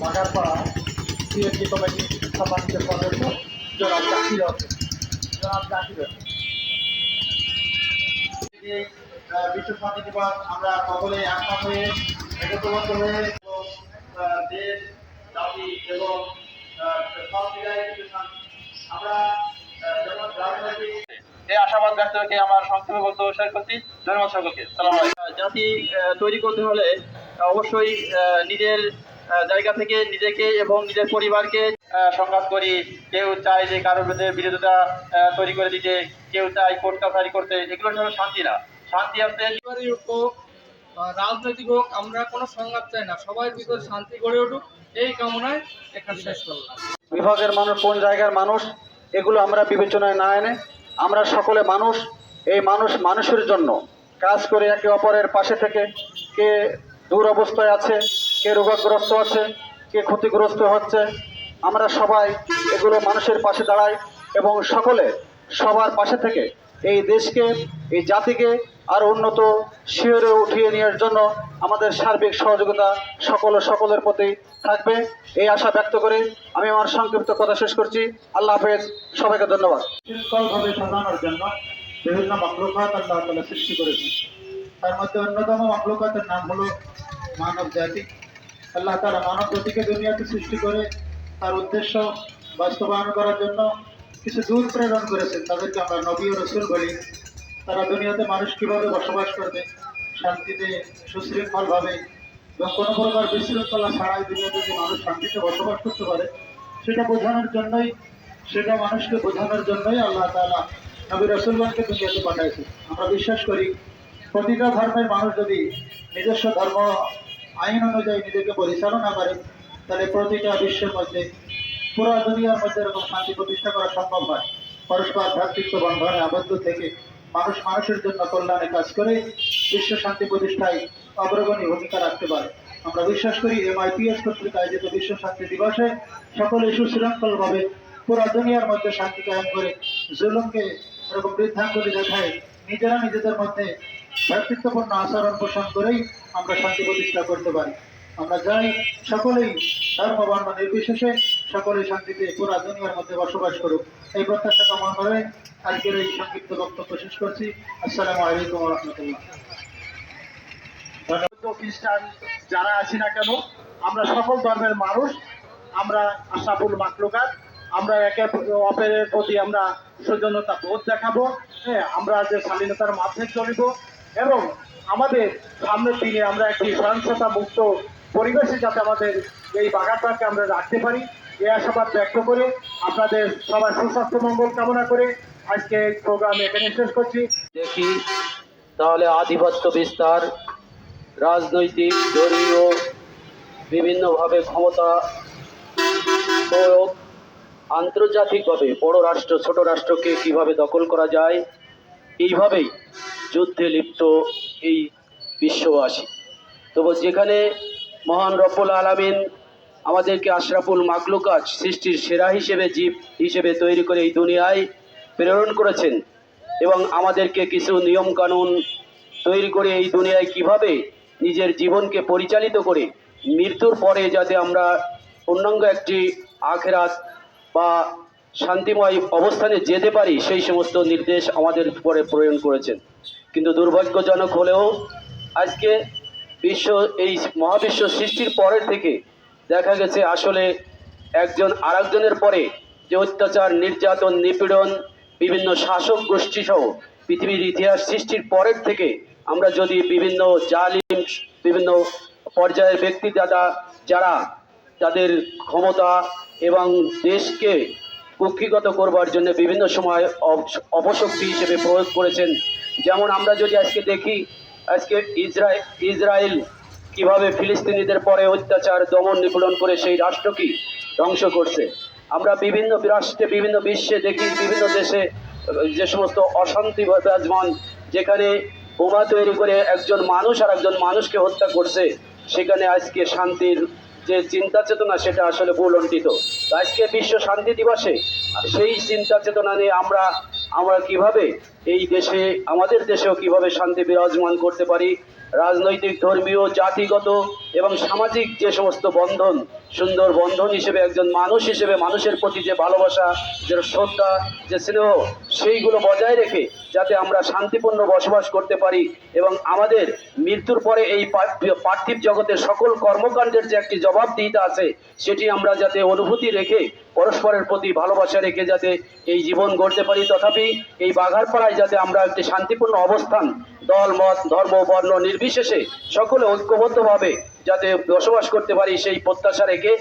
Bagharpara CNG সম্মানিত সদস্য জনাব জাকির জনাব জাকির বিশ্ব শান্তি দিবস আমরা সকলে একমত হয়ে একত্রবদ্ধ হয়ে দেশ জাতি এবং সব আমরা যেমন রাজনৈতিক এই আশাবাদ ব্যক্ত রেখে আমার সংক্ষেপে বক্তব্য শেষ করছি। ধন্যবাদ সকলকে। জাতি তৈরি করতে হলে অবশ্যই নিজের জায়গা থেকে নিজেকে এবং নিজের পরিবারকে সংঘাত করি। কেউ চায় যে কারোর বিরুদ্ধে বিরোধিতা তৈরি করে দিতে। কেউ চায় কোর্ট কাছারি করতে। এগুলো হলো শান্তি না। শান্তি আসতে রাজনৈতিক হোক, আমরা কোনো সংঘাত চাই না। সবাই ভিতরে শান্তি গড়ে উঠুক। এই কামনায় এখানে শেষ করলাম। বিভাগের মানুষ, কোন জায়গার মানুষ, এগুলো আমরা বিবেচনায় না এনে আমরা সকলে মানুষ। এই মানুষ মানুষের জন্য কাজ করে একে অপরের পাশে থেকে কে দূর অবস্থায় আছে কে রোগগ্রস্ত আছে, কে ক্ষতিগ্রস্ত হচ্ছে, আমরা সবাই এগুলো মানুষের পাশে দাঁড়াই এবং সকলে সবার পাশে থেকে এই দেশকে, এই জাতিকে আর উন্নত শিহরে উঠিয়ে নেওয়ার জন্য আমাদের সার্বিক সহযোগিতা সকল সকলের প্রতি থাকবে। এই আশা ব্যক্ত করে আমি আমার সংক্ষিপ্ত কথা শেষ করছি। আল্লাহ হাফেজ, সবাইকে ধন্যবাদ। শৃঙ্খলভাবে সাজানোর জন্য বিভিন্ন মাকলুকাত আল্লাহ সৃষ্টি করেছেন। তার মধ্যে অন্যতম মাকলুকাতের নাম হলো মানব জাতি আল্লাহ তারা মানব জাতিকে দুনিয়াতে সৃষ্টি করে তার উদ্দেশ্য বাস্তবায়ন করার জন্য কিছু দূর প্রেরণ করেছেন। তাদেরকে আমরা নবী ও রসুল বলি। তারা দুনিয়াতে মানুষ কীভাবে বসবাস করবে, শান্তিতে, সুশৃঙ্খলভাবে এবং কোনো প্রকার বিশৃঙ্খলা ছাড়াই দুনিয়াতে যে মানুষ শান্তিতে বসবাস করতে পারে, সেটা বোঝানোর জন্যই, সেটা মানুষকে বোঝানোর জন্যই আল্লাহ তাআলা নবী রসুলগণকে দুনিয়াতে পাঠাইছে আমরা বিশ্বাস করি, প্রতিটা ধর্মের মানুষ যদি নিজস্ব ধর্ম আইন অনুযায়ী নিজেকে পরিচালনা করে, তাহলে প্রতিটা বিশ্বের মধ্যে, পুরো দুনিয়ার মধ্যে এরকম শান্তি প্রতিষ্ঠা করা সম্ভব হয়। পরস্পর ভ্রাতৃত্ব বন্ধনে আবদ্ধ থেকে মানুষ মানুষের জন্য কল্যাণে কাজ করে বিশ্ব শান্তি প্রতিষ্ঠায় অগ্রগণী ভূমিকা রাখতে পারে। আমরা বিশ্বাস করি, এমআইপিএস কর্তৃক আয়োজিত বিশ্ব শান্তি দিবসে সকলে সুশৃঙ্খলভাবে পুরো দুনিয়ার মধ্যে শান্তি কায়েম করে, জুলুমকে এরকম বৃদ্ধাঙ্গুলি দেখায়, নিজেরা নিজেদের মধ্যে ভ্রাতৃত্বপূর্ণ আচরণ পোষণ করেই আমরা শান্তি প্রতিষ্ঠা করতে পারি। আমরা যাই সকলেই ধর্ম, বর্ণ নির্বিশেষে সকলেই শান্তিতে পুরা দুনিয়ার মধ্যে বসবাস করুক। এই প্রত্যাশা কামনা করে আজকের এই সংক্ষিপ্ত বক্তব্য শেষ করছি। আসসালামু আলাইকুম রহমতুল্লাহ। খ্রিস্টান যারা আছি না কেন, আমরা সকল ধর্মের মানুষ, আমরা আশাফুল মাকলুকাত আমরা একে অপরের প্রতি আমরা সৌজন্যতা বোধ দেখাবো হ্যাঁ আমরা যে স্বাধীনতার মাধ্যমে চলিব এবং আমাদের সামনের দিনে আমরা একটি সহিংসতা মুক্ত পরিবেশে যাতে আমাদের এই বাগানটাকে আমরা রাখতে পারি এই আশাবাদ ব্যক্ত করে আপনাদের সবার সুস্বাস্থ্য মঙ্গল কামনা করে আজকে এই প্রোগ্রাম এখানে শেষ করছি। দেখি, তাহলে আধিপত্য বিস্তার, রাজনৈতিক, দলীয়, বিভিন্নভাবে ক্ষমতা প্রয়োগ, আন্তর্জাতিকভাবে বড় রাষ্ট্র, ছোট রাষ্ট্রকে কীভাবে দখল করা যায়, এইভাবেই যুদ্ধে লিপ্ত এই বিশ্ববাসী। তবু যেখানে মহান রব্বুল আলামিন আমাদেরকে আশরাফুল মাকলুকাত সৃষ্টির সেরা হিসেবে জীব হিসেবে তৈরি করে এই দুনিয়ায় প্রেরণ করেছেন এবং আমাদেরকে কিছু নিয়ম কানুন তৈরি করে এই দুনিয়ায় কীভাবে নিজের জীবনকে পরিচালিত করে মৃত্যুর পরে যাতে আমরা পূর্ণাঙ্গ একটি আখেরাত বা শান্তিময় অবস্থানে যেতে পারি, সেই সমস্ত নির্দেশ আমাদের উপরে প্রয়োগ করেছেন। কিন্তু দুর্ভাগ্যজনক হলেও আজকে বিশ্ব, এই মহাবিশ্ব সৃষ্টির পরের থেকে দেখা গেছে আসলে একজন আরেকজনের পরে যে অত্যাচার, নির্যাতন, নিপীড়ন, বিভিন্ন শাসক গোষ্ঠী সহ পৃথিবীর ইতিহাস সৃষ্টির পরের থেকে আমরা যদি বিভিন্ন জালিম, বিভিন্ন পর্যায়ের ব্যক্তি যারা যারা তাদের ক্ষমতা এবং দেশকে কুক্ষিগত করবার জন্য বিভিন্ন সময় অপ- অপশক্তি হিসেবে প্রয়োগ করেছেন যেমন আমরা যদি আজকে দেখি, আজকে ইসরায়েল ইসরায়েল কীভাবে ফিলিস্তিনিদের পরে অত্যাচার, দমন নিপীড়ন করে সেই রাষ্ট্রকে ধ্বংস করছে? আমরা বিভিন্ন রাষ্ট্রে, বিভিন্ন বিশ্বে দেখি, বিভিন্ন দেশে, যে সমস্ত অশান্তি বিরাজমান, যেখানে বোমা তৈরি করে একজন মানুষ আর একজন মানুষকে হত্যা করছে, সেখানে আজকে শান্তির যে চিন্তা চেতনা, সেটা আসলে ভুলণ্ঠিত আজকে বিশ্ব শান্তি দিবসে, সেই চিন্তা চেতনা নিয়ে আমরা আমরা কীভাবে এই দেশে, আমাদের দেশেও কীভাবে শান্তি বিরাজমান করতে পারি, রাজনৈতিক, ধর্মীয়, জাতিগত এবং সামাজিক যে সমস্ত বন্ধন, সুন্দর বন্ধন হিসেবে একজন মানুষ হিসেবে মানুষের প্রতি যে ভালোবাসা, যে শ্রদ্ধা, যে স্নেহ, সেইগুলো বজায় রেখে যাতে আমরা শান্তিপূর্ণ বসবাস করতে পারি এবং আমাদের মৃত্যুর পরে এই পার্থিব জগতের সকল কর্মকাণ্ডের যে একটি জবাবদিহিতা আছে, সেটি আমরা যাতে অনুভূতি রেখে পরস্পরের প্রতি ভালোবাসা রেখে যাতে এই জীবন গড়তে পারি। তথাপি এই বাঘারপাড়ায় যাতে আমরা একটি শান্তিপূর্ণ অবস্থান, দল, মত, ধর্ম, বর্ণ নির্বিশেষে সকলে ঐক্যবদ্ধভাবে যাতে বসবাস করতে পারি সেই প্রত্যাশা রেখে